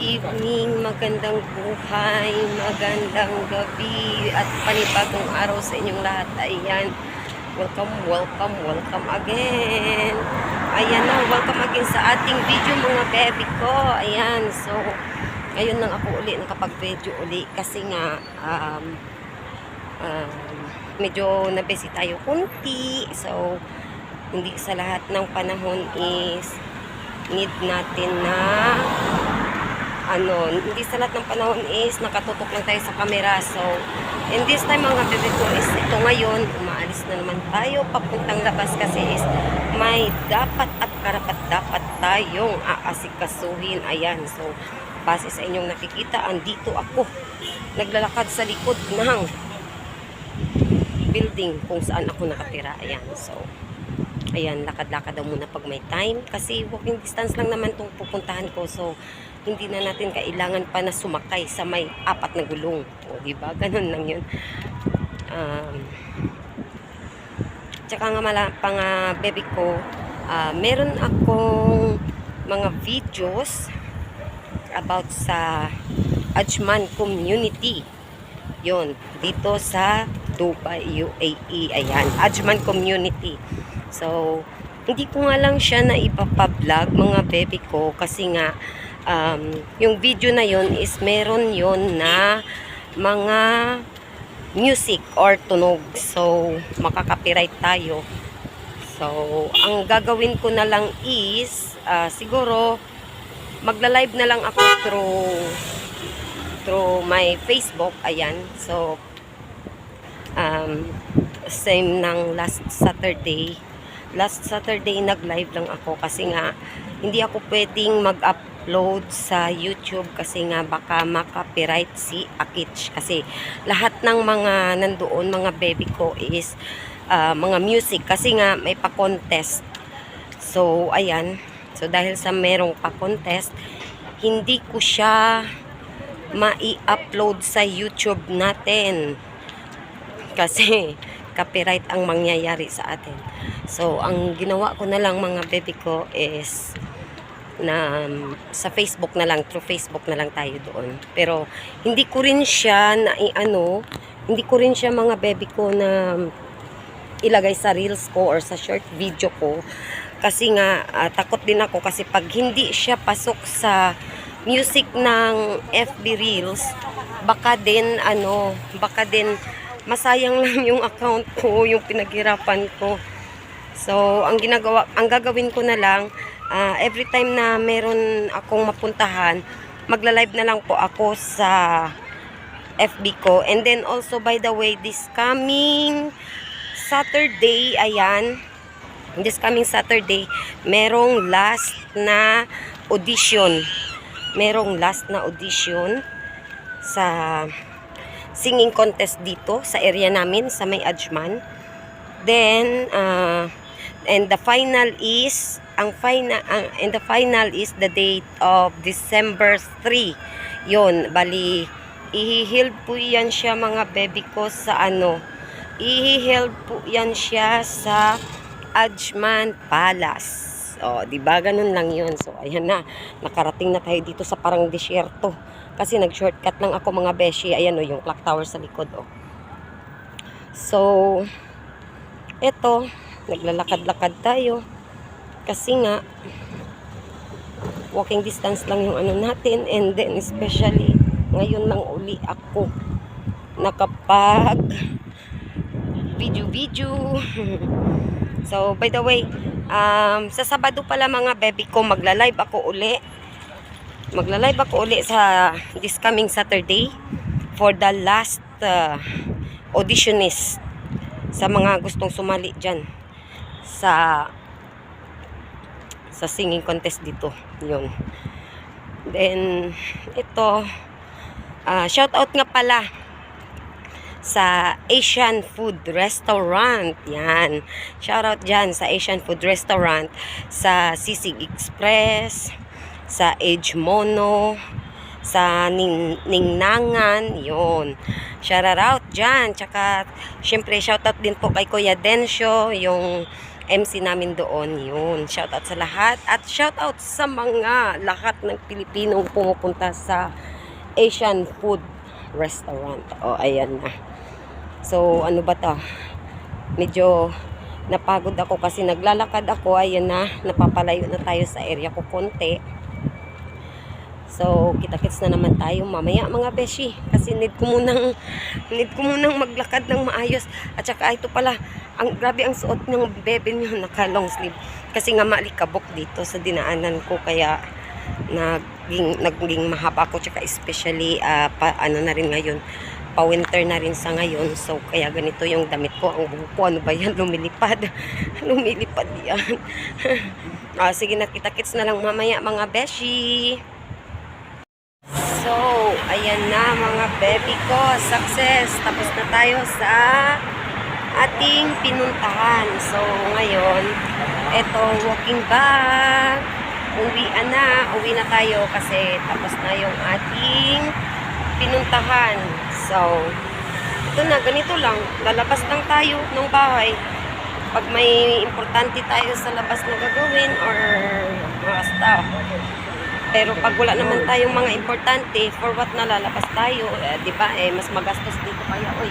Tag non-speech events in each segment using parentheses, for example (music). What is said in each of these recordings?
evening, magandang buhay, magandang gabi, at panibagong araw sa inyong lahat. Ayan, welcome, welcome, welcome again. Ayan na, welcome again sa ating video mga baby ko. Ayan, so, ngayon lang ako uli nakapag-video uli kasi nga, um, um, medyo na-busy tayo kunti. So, hindi sa lahat ng panahon is need natin na ano, hindi sa lahat ng panahon is nakatutok lang tayo sa camera. So, in this time mga bebe ko is ito ngayon, umaalis na naman tayo papuntang labas kasi is may dapat at karapat dapat tayong aasikasuhin. Ayan, so base sa inyong nakikita, andito ako naglalakad sa likod ng building kung saan ako nakatira. Ayan, so ayan, lakad-lakad daw muna pag may time kasi walking distance lang naman itong pupuntahan ko. So, hindi na natin kailangan pa na sumakay sa may apat na gulong. O, di ba? (laughs) Ganun lang yun. Um, tsaka nga mala, pang uh, baby ko, ah, meron akong mga videos about sa Ajman community. Yon, dito sa Dubai, UAE. Ayan, Ajman community. So, hindi ko nga lang siya na ipapablog mga baby ko kasi nga um, yung video na yon is meron yon na mga music or tunog. So, makaka-copyright tayo. So, ang gagawin ko na lang is ah, siguro magla-live na lang ako through through my Facebook. Ayan. So, um, same ng last Saturday. Last Saturday nag-live lang ako kasi nga hindi ako pwedeng mag-upload sa YouTube kasi nga baka makapiright si Akich kasi lahat ng mga nandoon mga baby ko is ah, mga music kasi nga may pa-contest. So ayan. So dahil sa merong pa-contest, hindi ko siya mai-upload sa YouTube natin kasi (laughs) copyright ang mangyayari sa atin. So, ang ginawa ko na lang mga baby ko is na um, sa Facebook na lang, through Facebook na lang tayo doon. Pero, hindi ko rin siya na ano, hindi ko rin siya mga baby ko na ilagay sa reels ko or sa short video ko. Kasi nga, ah, takot din ako kasi pag hindi siya pasok sa music ng FB Reels, baka din, ano, baka din masayang (laughs) lang yung account ko, yung pinaghirapan ko. So, ang ginagawa, ang gagawin ko na lang, ah, every time na meron akong mapuntahan, magla-live na lang po ako sa FB ko. And then also, by the way, this coming Saturday, ayan, this coming Saturday, merong last na audition. Merong last na audition sa singing contest dito sa area namin sa may Ajman. Then uh, and the final is ang final ang and the final is the date of December 3. Yon, bali ihiheld po yan siya mga baby ko sa ano. Ihiheld po yan siya sa Ajman Palace. O, di ba ganun lang 'yun. So, ayan na. Nakarating na tayo dito sa parang disyerto. Kasi nag-shortcut lang ako mga beshi. Ayan o, yung clock tower sa likod o. So, eto, naglalakad-lakad tayo. Kasi nga, walking distance lang yung ano natin. And then, especially, ngayon lang uli ako nakapag video-video. (laughs) so, by the way, um, sa Sabado pala mga baby ko, magla-live ako uli. Magla-live ako uli sa this coming Saturday for the last uh, auditionist sa mga gustong sumali dyan sa sa singing contest dito. Yun. Then ito uh, shout out nga pala sa Asian Food Restaurant. Yan. Shout out dyan sa Asian Food Restaurant, sa Sisig Express, sa Edge Mono, sa Ning Ningnangan, yun. Shout out dyan. Tsaka, syempre, shout out din po kay Kuya Densyo, yung MC namin doon yun. Shout out sa lahat at shout out sa mga lahat ng Pilipinong pumupunta sa Asian food restaurant. O, ayan na. So, ano ba to? Medyo napagod ako kasi naglalakad ako. Ayan na, napapalayo na tayo sa area ko konti. So, kita-kits na naman tayo mamaya mga beshi. Kasi need ko munang, need ko munang maglakad ng maayos. At saka ito pala, ang grabe ang suot ng bebe niyo naka long sleeve. Kasi nga malikabok dito sa dinaanan ko kaya naging, naging mahaba ko tsaka especially ah, pa, ano na rin ngayon pa winter na rin sa ngayon so kaya ganito yung damit ko ang buhok ko ano ba yan lumilipad (laughs) lumilipad yan (laughs) ah, sige nakita-kits na lang mamaya mga beshi So, ayan na mga baby ko. Success. Tapos na tayo sa ating pinuntahan. So, ngayon, eto, walking back. Uwi na. Uwi na tayo kasi tapos na yung ating pinuntahan. So, ito na, ganito lang. Lalabas lang tayo ng bahay. Pag may importante tayo sa labas na gagawin or mga stuff, pero pag wala naman tayong mga importante, for what na lalabas tayo, eh, di ba, eh, mas magastos dito kaya, oy.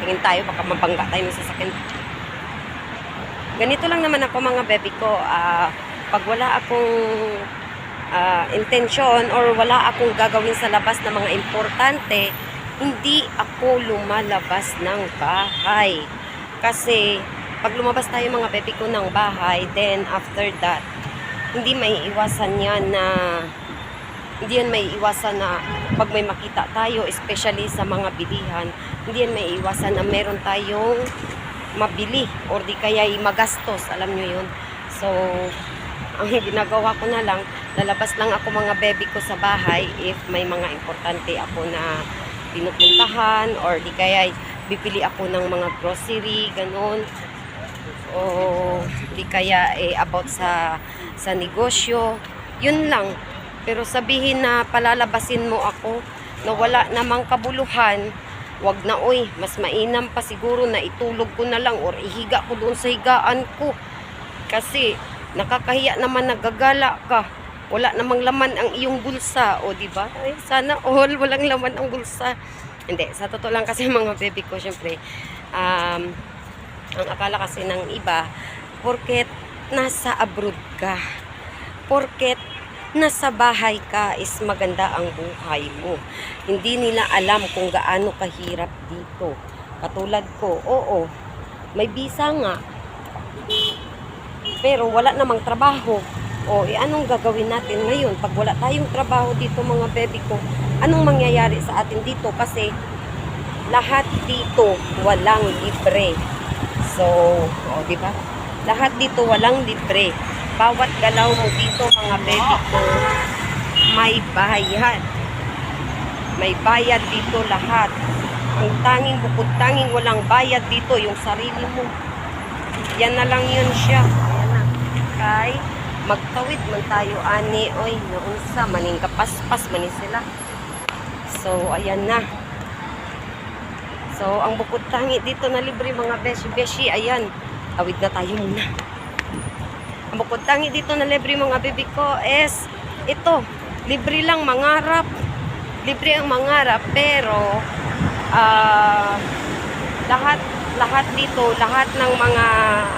Tingin tayo, baka mabangga tayo ng sasakyan. Ganito lang naman ako mga baby ko, ah, pag wala akong ah, intensyon or wala akong gagawin sa labas na mga importante, hindi ako lumalabas ng bahay. Kasi, pag lumabas tayo mga baby ko ng bahay, then after that, hindi may iwasan yan na hindi yan may iwasan na pag may makita tayo, especially sa mga bilihan, hindi yan may iwasan na meron tayong mabili or di kaya magastos, alam nyo yun. So, ang (laughs) ginagawa ko na lang, lalabas lang ako mga baby ko sa bahay if may mga importante ako na pinupuntahan or di kaya bibili ako ng mga grocery, ganun. O di kaya eh, about sa sa negosyo. Yun lang. Pero sabihin na palalabasin mo ako na wala namang kabuluhan wag na oy mas mainam pa siguro na itulog ko na lang or ihiga ko doon sa higaan ko. Kasi nakakahiya naman nagagala ka wala namang laman ang iyong bulsa o di ba sana all walang laman ang bulsa hindi sa totoo lang kasi (laughs) mga baby ko syempre um, ang akala kasi ng iba, porket nasa abroad ka, porket nasa bahay ka is maganda ang buhay mo. Hindi nila alam kung gaano kahirap dito. Katulad ko, oo, may visa nga, pero wala namang trabaho. O, eh, anong gagawin natin ngayon? Pag wala tayong trabaho dito mga baby ko, anong mangyayari sa atin dito? Kasi lahat dito walang libre. So, o, di ba? Lahat dito walang libre. Bawat galaw mo dito, mga baby ko, may bayad. May bayad dito lahat. Ang tanging bukod tanging walang bayad dito, yung sarili mo. Yan na lang yun siya. Ayan na. Kay, magtawid man tayo, ani, oy, naunsa, maning kapaspas, maning sila. So, ayan na. So, ang bukod tangi dito na libre mga beshi-beshi, ayan, tawid na tayo muna. Ang bukod tangi dito na libre mga bibi ko is, ito, libre lang mangarap. Libre ang mangarap, pero, ah, lahat, lahat dito, lahat ng mga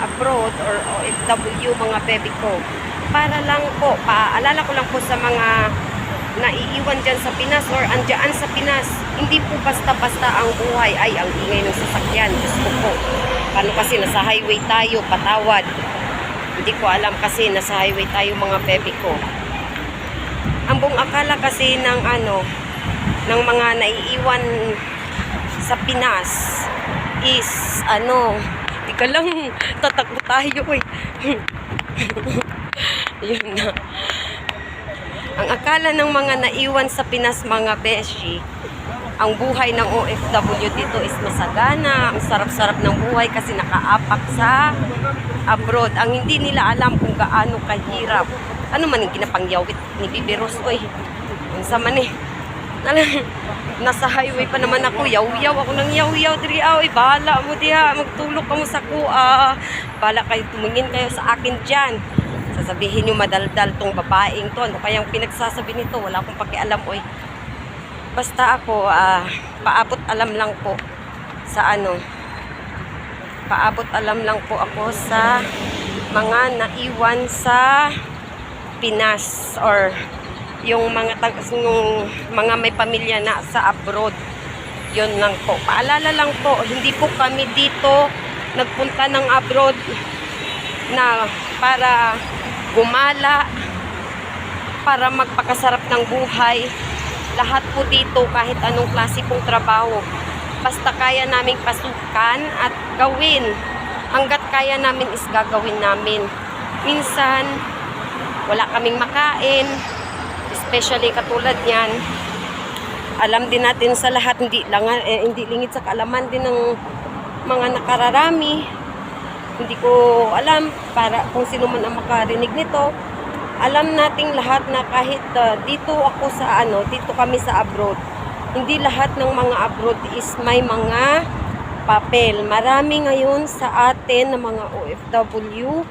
abroad or OFW, mga baby ko, para lang po, paalala ko lang po sa mga naiiwan dyan sa Pinas or andyan sa Pinas, hindi po basta-basta ang buhay ay ang ingay ng sasakyan. Ko po. Paano kasi nasa highway tayo, patawad. Hindi ko alam kasi nasa highway tayo mga bebe ko. Ang buong akala kasi ng ano, ng mga naiiwan sa Pinas is ano, di ka lang tatakbo tayo eh. (laughs) (laughs) Yun na. Ang akala ng mga naiwan sa Pinas mga beshi, ang buhay ng OFW dito is masagana, ang sarap-sarap ng buhay kasi nakaapak sa abroad. Ang hindi nila alam kung gaano kahirap. Ano man yung ginapangyawit ni Bibi Rose, oy. Ang ni. Alam, nasa highway pa naman ako. Yaw-yaw ako ng yaw-yaw. Diri, ay, bahala mo diha. Magtulog ka mo sa kuha. Bahala kayo, tumingin kayo sa akin dyan. Sasabihin nyo madaldal tong babaeng to. Ano kayang pinagsasabi nito? Wala akong pakialam, oy. Basta ako, ah, paabot alam lang po sa ano, paabot alam lang po ako sa mga naiwan sa Pinas or yung mga yung mga may pamilya na sa abroad. Yun lang po. Paalala lang po, hindi po kami dito nagpunta ng abroad na para gumala, para magpakasarap ng buhay. Lahat po dito, kahit anong klase pong trabaho, basta kaya naming pasukan at gawin. Hanggat kaya namin is gagawin namin. Minsan, wala kaming makain, especially katulad niyan. Alam din natin sa lahat, hindi, lang, eh, hindi lingid sa kaalaman din ng mga nakararami. Hindi ko alam para kung sino man ang makarinig nito. Alam nating lahat na kahit uh, dito ako sa ano, dito kami sa abroad, hindi lahat ng mga abroad is may mga papel. Marami ngayon sa atin na mga OFW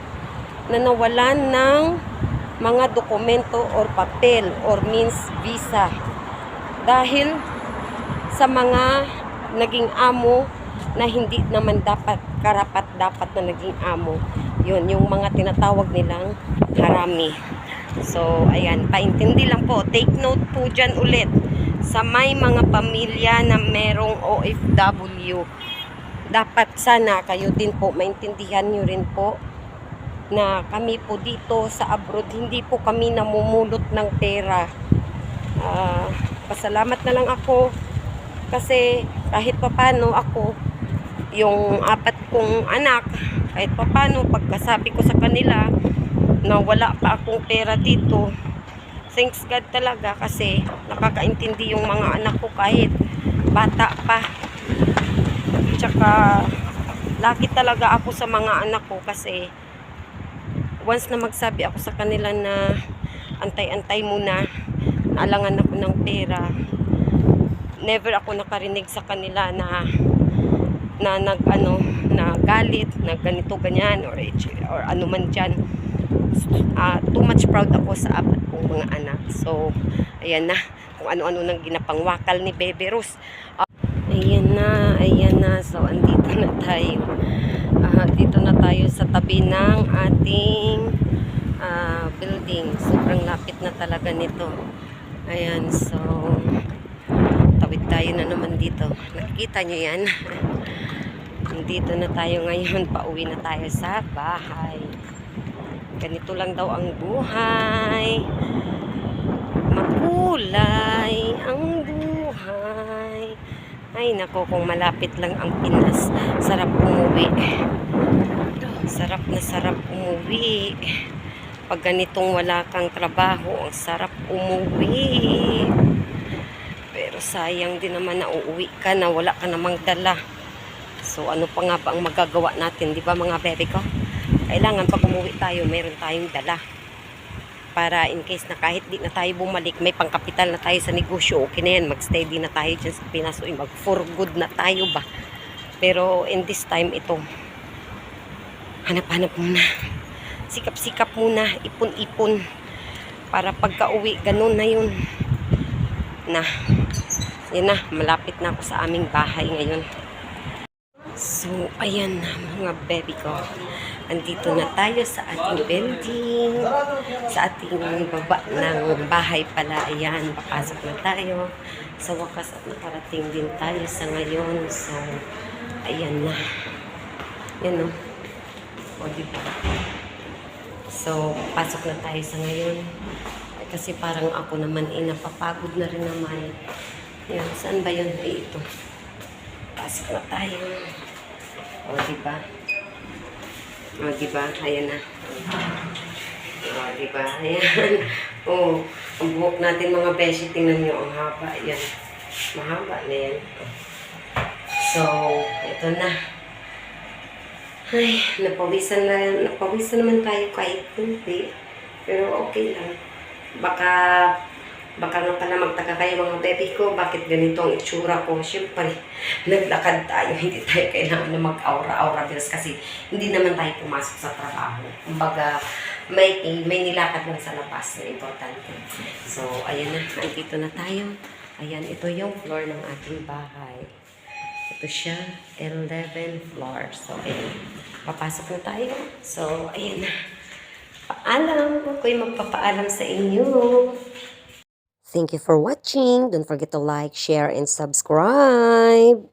na nawalan ng mga dokumento or papel or means visa dahil sa mga naging amo na hindi naman dapat karapat dapat na naging amo. Yun yung mga tinatawag nilang harami. So ayan paintindi lang po. Take note po dyan ulit sa may mga pamilya na merong OFW dapat sana kayo din po maintindihan nyo rin po na kami po dito sa abroad hindi po kami namumulot ng pera. Ah, pasalamat na lang ako kasi kahit papano ako yung apat kong anak kahit papano pagkasabi ko sa kanila na wala pa akong pera dito thanks God talaga kasi nakakaintindi yung mga anak ko kahit bata pa. Tsaka lucky talaga ako sa mga anak ko kasi once na magsabi ako sa kanila na antay-antay muna alangan ako ng pera never ako nakarinig sa kanila na na nag ano na galit na ganito ganyan or or ano man diyan Ah, too much proud ako sa apat kong mga anak. So ayan na kung ano-ano nang ginapangwakal ni Bebe Rose Ah, ayan na ayan na. So andito na tayo. Ah, dito na tayo sa tabi ng ating ah, building. Sobrang lapit na talaga nito. Ayan, so tayo na naman dito. Nakikita nyo yan. Dito na tayo ngayon. (laughs) Pauwi na tayo sa bahay. Ganito lang daw ang buhay. Makulay ang buhay. Ay, nako, kung malapit lang ang Pinas, sarap umuwi. Sarap na sarap umuwi pag ganitong wala kang trabaho, ang sarap umuwi. Sayang din naman na uuwi ka na wala ka namang dala. So ano pa nga ba ang magagawa natin, di ba mga bebe ko? Kailangan pag umuwi tayo, meron tayong dala. Para in case na kahit di na tayo bumalik, may pangkapital na tayo sa negosyo, okay na yan, magstay din na tayo dyan sa Pinas, o mag for good na tayo ba? Pero in this time, ito, hanap-hanap muna sikap-sikap muna, ipon-ipon para pagka uwi, ganun na yun na. Yan na, malapit na ako sa aming bahay ngayon. So, ayan na mga baby ko. Andito na tayo sa ating building. Sa ating baba ng bahay pala. Ayan, papasok na tayo. Sa wakas at nakarating din tayo sa ngayon. So, ayan na. Yan o o diba? So, pasok na tayo sa ngayon. Kasi parang ako naman eh, napapagod na rin naman. Yan, saan ba yun? Ay, ito. Pasok na tayo. O, diba? O, diba? Ayan na. O, diba? Ayan. (laughs) O, ang buhok natin mga beshi, tingnan nyo, ang haba. Yan. Mahaba na yan. So, ito na. Ay, napawisan na, napawisan naman tayo kahit hindi. Pero okay lang. Baka Baka nga pala magtaka kayo mga baby ko, bakit ganito ang itsura ko? Siyempre, naglakad tayo, (laughs) hindi tayo kailangan na mag-aura-aura bills kasi hindi naman tayo pumasok sa trabaho. Kumbaga, may, may nilakad lang sa labas na importante. So, ayan na, nandito na tayo. Ayan, ito yung floor ng ating bahay. Ito siya, 11 floor. So, ayan, papasok na tayo. So, ayan na. Paalam, ako'y magpapaalam sa inyo. Thank you for watching. Don't forget to like, share, and subscribe.